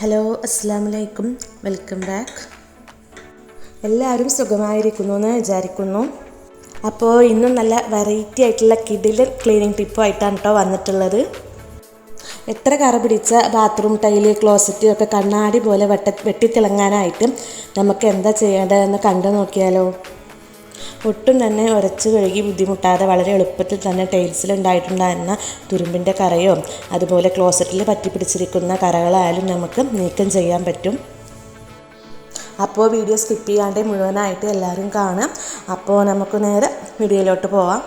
Hello അസ്സാം വലൈക്കും welcome back. എല്ലാവരും സുഖമായിരിക്കുന്നു എന്ന് വിചാരിക്കുന്നു. അപ്പോൾ ഇന്നും നല്ല വെറൈറ്റി ആയിട്ടുള്ള കിഡിൽ ക്ലീനിങ് ടിപ്പുമായിട്ടാണ് കേട്ടോ വന്നിട്ടുള്ളത്. എത്ര കറ പിടിച്ച ബാത്റൂം ടൈൽ ക്ലോസറ്റ് ഒക്കെ കണ്ണാടി പോലെ വെട്ട വെട്ടിത്തിളങ്ങാനായിട്ട് നമുക്ക് എന്താ ചെയ്യേണ്ടതെന്ന് കണ്ടു നോക്കിയാലോ. ഒട്ടും തന്നെ ഉരച്ച് കഴുകി ബുദ്ധിമുട്ടാതെ വളരെ എളുപ്പത്തിൽ തന്നെ ടൈൽസിൽ ഉണ്ടായിട്ടുണ്ടായിരുന്ന തുരുമ്പിന്റെ കറയോ അതുപോലെ ക്ലോസറ്റിൽ പറ്റിപ്പിടിച്ചിരിക്കുന്ന കറകളായാലും നമുക്ക് നീക്കം ചെയ്യാൻ പറ്റും. അപ്പോൾ വീഡിയോ സ്കിപ്പ് ചെയ്യാണ്ട് മുഴുവനായിട്ട് എല്ലാവരും കാണാം. അപ്പോൾ നമുക്ക് നേരെ വീഡിയോയിലോട്ട് പോവാം.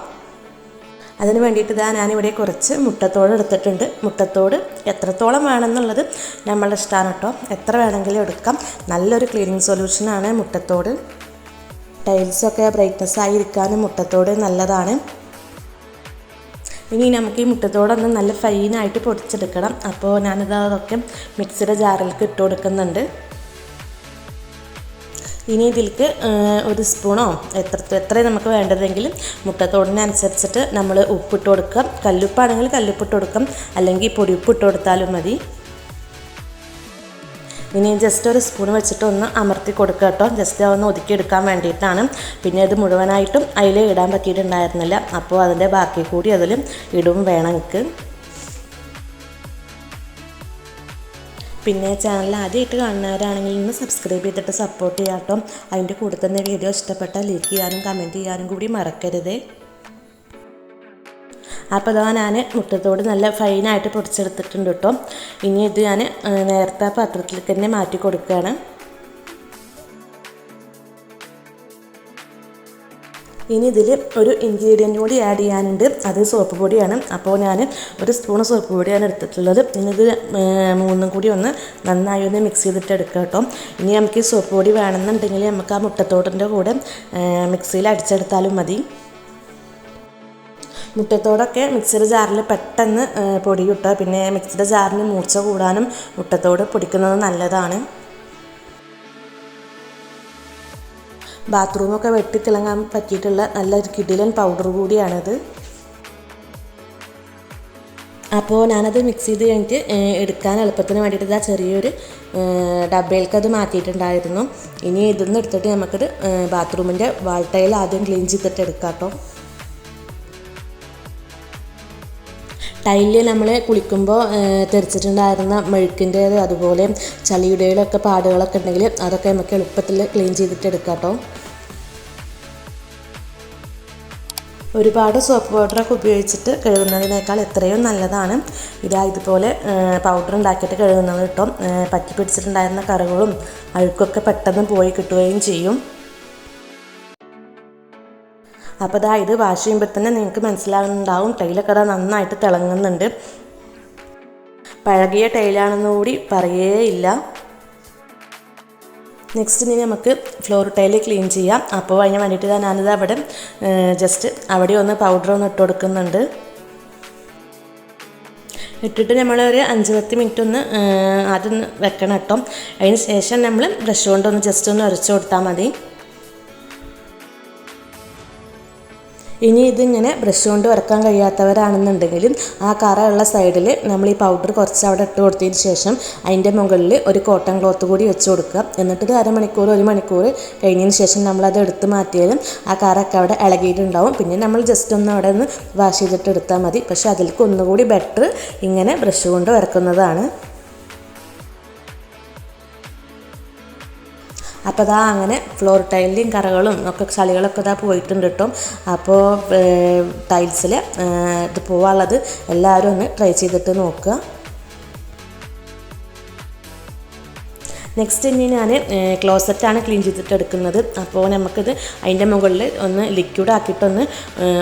അതിന് വേണ്ടിയിട്ട് ഇതാ ഞാനിവിടെ കുറച്ച് മുട്ടത്തോട് എടുത്തിട്ടുണ്ട്. മുട്ടത്തോട് എത്രത്തോളം വേണമെന്നുള്ളത് നമ്മളുടെ ഇഷ്ടമാണ് കേട്ടോ. എത്ര വേണമെങ്കിലും എടുക്കാം. നല്ലൊരു ക്ലീനിങ് സൊല്യൂഷനാണ് മുട്ടത്തോട്. ടൈൽസൊക്കെ ബ്രൈറ്റ്നസ് ആയിരിക്കാനും മുട്ടത്തോട് നല്ലതാണ്. ഇനി നമുക്ക് ഈ മുട്ടത്തോടൊന്ന് നല്ല ഫൈനായിട്ട് പൊടിച്ചെടുക്കണം. അപ്പോൾ ഞാനിത് അതൊക്കെ മിക്സിയുടെ ജാറിലേക്ക് ഇട്ട് കൊടുക്കുന്നുണ്ട്. ഇനി ഇതിലേക്ക് ഒരു സ്പൂണോ എത്ര എത്ര നമുക്ക് വേണ്ടതെങ്കിൽ മുട്ടത്തോടിനനുസരിച്ചിട്ട് നമ്മൾ ഉപ്പിട്ട് കൊടുക്കാം. കല്ലുപ്പാണെങ്കിൽ കല്ലുപ്പിട്ട് കൊടുക്കാം. അല്ലെങ്കിൽ പൊടിയുപ്പ് ഇട്ട് കൊടുത്താലും മതി. ഇനി ജസ്റ്റ് ഒരു സ്പൂൺ വെച്ചിട്ട് ഒന്ന് അമർത്തി കൊടുക്കുക കേട്ടോ. ജസ്റ്റ് ഒന്ന് ഒതുക്കിയെടുക്കാൻ വേണ്ടിയിട്ടാണ്. പിന്നെ ഇത് മുഴുവനായിട്ടും അതിൽ ഇടാൻ പറ്റിയിട്ടുണ്ടായിരുന്നില്ല. അപ്പോൾ അതിന്റെ ബാക്കി കൂടി അതിൽ ഇടും വേണം എനിക്ക്. പിന്നെ ചാനൽ ആദ്യമായിട്ട് കാണുന്നവരാണെങ്കിൽ ഇന്ന് സബ്സ്ക്രൈബ് ചെയ്തിട്ട് സപ്പോർട്ട് ചെയ്യാം കേട്ടോ. അതിന്റെ കൂടെ തന്നെ വീഡിയോ ഇഷ്ടപ്പെട്ടാൽ ലൈക്ക് ചെയ്യാനും കമന്റ് ചെയ്യാനും കൂടി മറക്കരുതേ. അപ്പോൾ ഇതാ ഞാൻ മുട്ടത്തോട് നല്ല ഫൈനായിട്ട് പൊടിച്ചെടുത്തിട്ടുണ്ട് കേട്ടോ ഇനി ഇത് ഞാൻ നേരത്തെ പാത്രത്തിലേക്ക് തന്നെ മാറ്റി കൊടുക്കുകയാണ് ഇനി ഇതിൽ ഒരു ഇൻഗ്രീഡിയന്റ് കൂടി ആഡ് ചെയ്യാനുണ്ട്. അത് സോപ്പ് പൊടിയാണ്. അപ്പോൾ ഞാൻ ഒരു സ്പൂൺ സോപ്പ് പൊടിയാണ് എടുത്തിട്ടുള്ളത്. ഇനി ഇത് മൂന്നും കൂടി ഒന്ന് നന്നായി ഒന്ന് മിക്സ് ചെയ്തിട്ട് എടുക്കുക കേട്ടോ ഇനി നമുക്ക് ഈ സോപ്പ് പൊടി വേണമെന്നുണ്ടെങ്കിൽ നമുക്ക് ആ മുട്ടത്തോട്ടിന്റെ കൂടെ മിക്സിയിൽ അടിച്ചെടുത്താലും മതി. മുട്ടത്തോടൊക്കെ മിക്സിയുടെ ജാറിൽ പെട്ടെന്ന് പൊടി കിട്ടുക പിന്നെ മിക്സിയുടെ ജാറിന് മൂർച്ച കൂടാനും മുട്ടത്തോട് പൊടിക്കുന്നത് നല്ലതാണ്. ബാത്റൂമൊക്കെ വെട്ടിത്തിളങ്ങാൻ പറ്റിയിട്ടുള്ള നല്ലൊരു കിടിലൻ പൗഡർ കൂടിയാണിത്. അപ്പോൾ ഞാനത് മിക്സ് ചെയ്ത് കഴിഞ്ഞിട്ട് എടുക്കാൻ എളുപ്പത്തിന് വേണ്ടിയിട്ട് ഇതാ ചെറിയൊരു ഡബയിലേക്ക് അത് മാറ്റിയിട്ടുണ്ടായിരുന്നു. ഇനി ഇതിൽ എടുത്തിട്ട് നമുക്കത് ബാത്റൂമിന്റെ വാൾട്ടയിൽ ആദ്യം ക്ലീൻ ചെയ്തിട്ട് എടുക്കാം കേട്ടോ ടൈലിൽ നമ്മൾ കുളിക്കുമ്പോൾ തെറിച്ചിട്ടുണ്ടായിരുന്ന മെഴുക്കിന്റേത് അതുപോലെ ചളിയുടെയിലൊക്കെ പാടുകളൊക്കെ ഉണ്ടെങ്കിൽ അതൊക്കെ നമുക്ക് എളുപ്പത്തിൽ ക്ലീൻ ചെയ്തിട്ട് എടുക്കാം കേട്ടോ ഒരുപാട് സോപ്പ് പൗഡറൊക്കെ ഉപയോഗിച്ചിട്ട് കഴുകുന്നതിനേക്കാൾ എത്രയോ നല്ലതാണ്. ഇതാ ഇതുപോലെ പൗഡർ ഉണ്ടാക്കിയിട്ട് കഴുകുന്നത് കേട്ടോ. പറ്റി പിടിച്ചിട്ടുണ്ടായിരുന്ന കറകളും അഴുക്കൊക്കെ പെട്ടെന്ന് പോയി കിട്ടുകയും ചെയ്യും. അപ്പോൾ ഇതാ ഇത് വാഷ് ചെയ്യുമ്പോൾ തന്നെ നിങ്ങൾക്ക് മനസ്സിലാകുന്നുണ്ടാവും ടൈലൊക്കെ അതാ നന്നായിട്ട് തിളങ്ങുന്നുണ്ട്. പഴകിയ ടൈലാണെന്ന് കൂടി പറയേ ഇല്ല നെക്സ്റ്റ് ഇനി നമുക്ക് ഫ്ലോർ ടൈൽ ക്ലീൻ ചെയ്യാം. അപ്പോൾ അതിന് വേണ്ടിയിട്ട് ഞാനിത് അവിടെ ജസ്റ്റ് അവിടെ ഒന്ന് പൗഡർ ഒന്ന് ഇട്ട് കൊടുക്കുന്നുണ്ട്. ഇട്ടിട്ട് നമ്മൾ ഒരു അഞ്ച് പത്ത് മിനിറ്റ് ഒന്ന് ആദ്യം വെക്കണം കേട്ടോ. അതിന് ശേഷം നമ്മൾ ബ്രഷ് കൊണ്ടൊന്ന് ജസ്റ്റ് ഒന്ന് ഉരച്ചു കൊടുത്താൽ മതി. ഇനി ഇതിങ്ങനെ ബ്രഷ് കൊണ്ട് വരക്കാൻ കഴിയാത്തവരാണെന്നുണ്ടെങ്കിലും ആ കറയുള്ള സൈഡിൽ നമ്മൾ ഈ പൗഡർ കുറച്ച് അവിടെ ഇട്ട് കൊടുത്തതിന് ശേഷം അതിന്റെ മുകളിൽ ഒരു കോട്ടൺ ക്ലോത്ത് കൂടി വെച്ച് കൊടുക്കുക. എന്നിട്ട് ഇത് അരമണിക്കൂർ ഒരു മണിക്കൂർ കഴിഞ്ഞതിന് ശേഷം നമ്മളത് എടുത്ത് മാറ്റിയാലും ആ കറൊക്കെ അവിടെ ഇളകിയിട്ടുണ്ടാവും. പിന്നെ നമ്മൾ ജസ്റ്റ് ഒന്ന് അവിടെ നിന്ന് വാഷ് ചെയ്തിട്ട് എടുത്താൽ മതി. പക്ഷേ അതിലേക്ക് ഒന്നുകൂടി ബെറ്റർ ഇങ്ങനെ ബ്രഷ് കൊണ്ട് വരക്കുന്നതാണ്. അപ്പോൾ അതാ അങ്ങനെ ഫ്ലോർ ടൈലിലും കറകളും ഒക്കെ ചളികളൊക്കെ ഇതാ പോയിട്ടുണ്ട് കേട്ടോ. അപ്പോൾ ടൈൽസിൽ ഇത് പോവാനുള്ളത് എല്ലാവരും ഒന്ന് ട്രൈ ചെയ്തിട്ട് നോക്കുക. നെക്സ്റ്റ് ഇനി ഞാൻ ക്ലോസറ്റാണ് ക്ലീൻ ചെയ്തിട്ട് എടുക്കുന്നത്. അപ്പോൾ നമുക്കിത് അതിന്റെ മുകളിൽ ഒന്ന് ലിക്വിഡ് ആക്കിയിട്ടൊന്ന്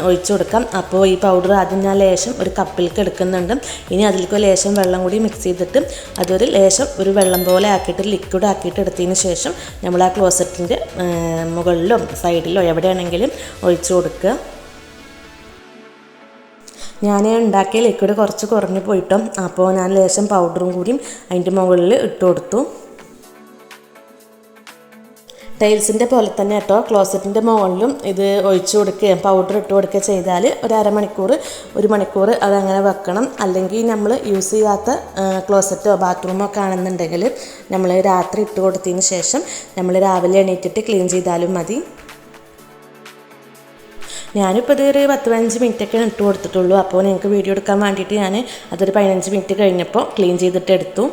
ഒഴിച്ചു കൊടുക്കാം. അപ്പോൾ ഈ പൗഡർ ആദ്യം ഞാൻ ലേശം ഒരു കപ്പിലേക്ക് എടുക്കുന്നുണ്ട്. ഇനി അതിലേക്ക് ലേശം വെള്ളം കൂടി മിക്സ് ചെയ്തിട്ട് അതൊരു ലേശം ഒരു വെള്ളം പോലെ ആക്കിയിട്ട് ലിക്വിഡ് ആക്കിയിട്ട് എടുത്തതിന് ശേഷം നമ്മൾ ആ ക്ലോസറ്റിന്റെ മുകളിലോ സൈഡിലോ എവിടെയാണെങ്കിലും ഒഴിച്ചു കൊടുക്കുക. ഞാൻ ഉണ്ടാക്കിയ ലിക്വിഡ് കുറച്ച് കുറഞ്ഞു പോയിട്ടും അപ്പോൾ ഞാൻ ലേശം പൗഡറും കൂടിയും അതിന്റെ മുകളിൽ ഇട്ട് കൊടുത്തു. ടൈൽസിന്റെ പോലെ തന്നെ കേട്ടോ. ക്ലോസറ്റിന്റെ മുകളിലും ഇത് ഒഴിച്ചു കൊടുക്കുകയും പൗഡർ ഇട്ട് കൊടുക്കുകയും ചെയ്താൽ ഒരു അരമണിക്കൂർ ഒരു മണിക്കൂർ അതങ്ങനെ വെക്കണം. അല്ലെങ്കിൽ നമ്മൾ യൂസ് ചെയ്യാത്ത ക്ലോസറ്റോ ബാത്റൂമോ ഒക്കെ ആണെന്നുണ്ടെങ്കിൽ നമ്മൾ രാത്രി ഇട്ട് കൊടുത്തതിന് ശേഷം നമ്മൾ രാവിലെ എണീറ്റിട്ട് ക്ലീൻ ചെയ്താലും മതി. ഞാനിപ്പോൾ ഇതൊരു പത്ത് പതിനഞ്ച് മിനിറ്റൊക്കെ ഇട്ട് കൊടുത്തിട്ടുള്ളൂ. അപ്പോൾ നിങ്ങൾക്ക് വീഡിയോ എടുക്കാൻ വേണ്ടിയിട്ട് ഞാൻ അതൊരു പതിനഞ്ച് മിനിറ്റ് കഴിഞ്ഞപ്പോൾ ക്ലീൻ ചെയ്തിട്ട് എടുത്തു.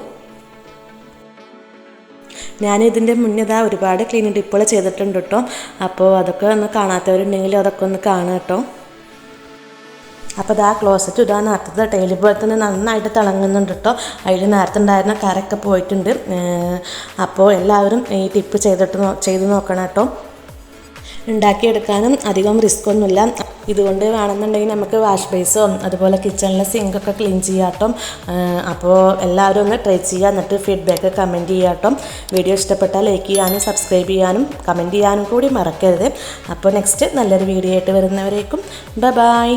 ഞാൻ ഇതിന്റെ മുന്നേ ഇതാ ഒരുപാട് ക്ലീനിങ് ടിപ്പുകൾ ചെയ്തിട്ടുണ്ട് കേട്ടോ അപ്പോൾ അതൊക്കെ ഒന്ന് കാണാത്തവരുണ്ടെങ്കിൽ അതൊക്കെ ഒന്ന് കാണുക കേട്ടോ അപ്പോൾ ഇതാ ക്ലോസറ്റ് ഇടാൻ നേരത്തെ ടൈൽ പോലെ തന്നെ നന്നായിട്ട് തിളങ്ങുന്നുണ്ട് കേട്ടോ അതിൽ നേരത്തെ ഉണ്ടായിരുന്ന കരൊക്കെ പോയിട്ടുണ്ട്. അപ്പോൾ എല്ലാവരും ഈ ടിപ്പ് ചെയ്തിട്ട് ചെയ്ത് നോക്കണം കേട്ടോ ഉണ്ടാക്കിയെടുക്കാനും അധികം റിസ്ക് ഒന്നുമില്ല ഇതുകൊണ്ട് വേണമെന്നുണ്ടെങ്കിൽ നമുക്ക് വാഷ് ബേസോ അതുപോലെ കിച്ചണിലെ സിങ്കൊക്കെ ക്ലീൻ ചെയ്യാട്ടോ. അപ്പോൾ എല്ലാവരും ഒന്ന് ട്രൈ ചെയ്യുക എന്നിട്ട് ഫീഡ്ബാക്ക് കമന്റ് ചെയ്യാട്ടോ. വീഡിയോ ഇഷ്ടപ്പെട്ടാൽ ലൈക്ക് ചെയ്യാനും സബ്സ്ക്രൈബ് ചെയ്യാനും കമന്റ് ചെയ്യാനും കൂടി മറക്കരുത്. അപ്പോൾ നെക്സ്റ്റ് നല്ലൊരു വീഡിയോ ആയിട്ട് വരുന്നവരേക്കും ബൈ.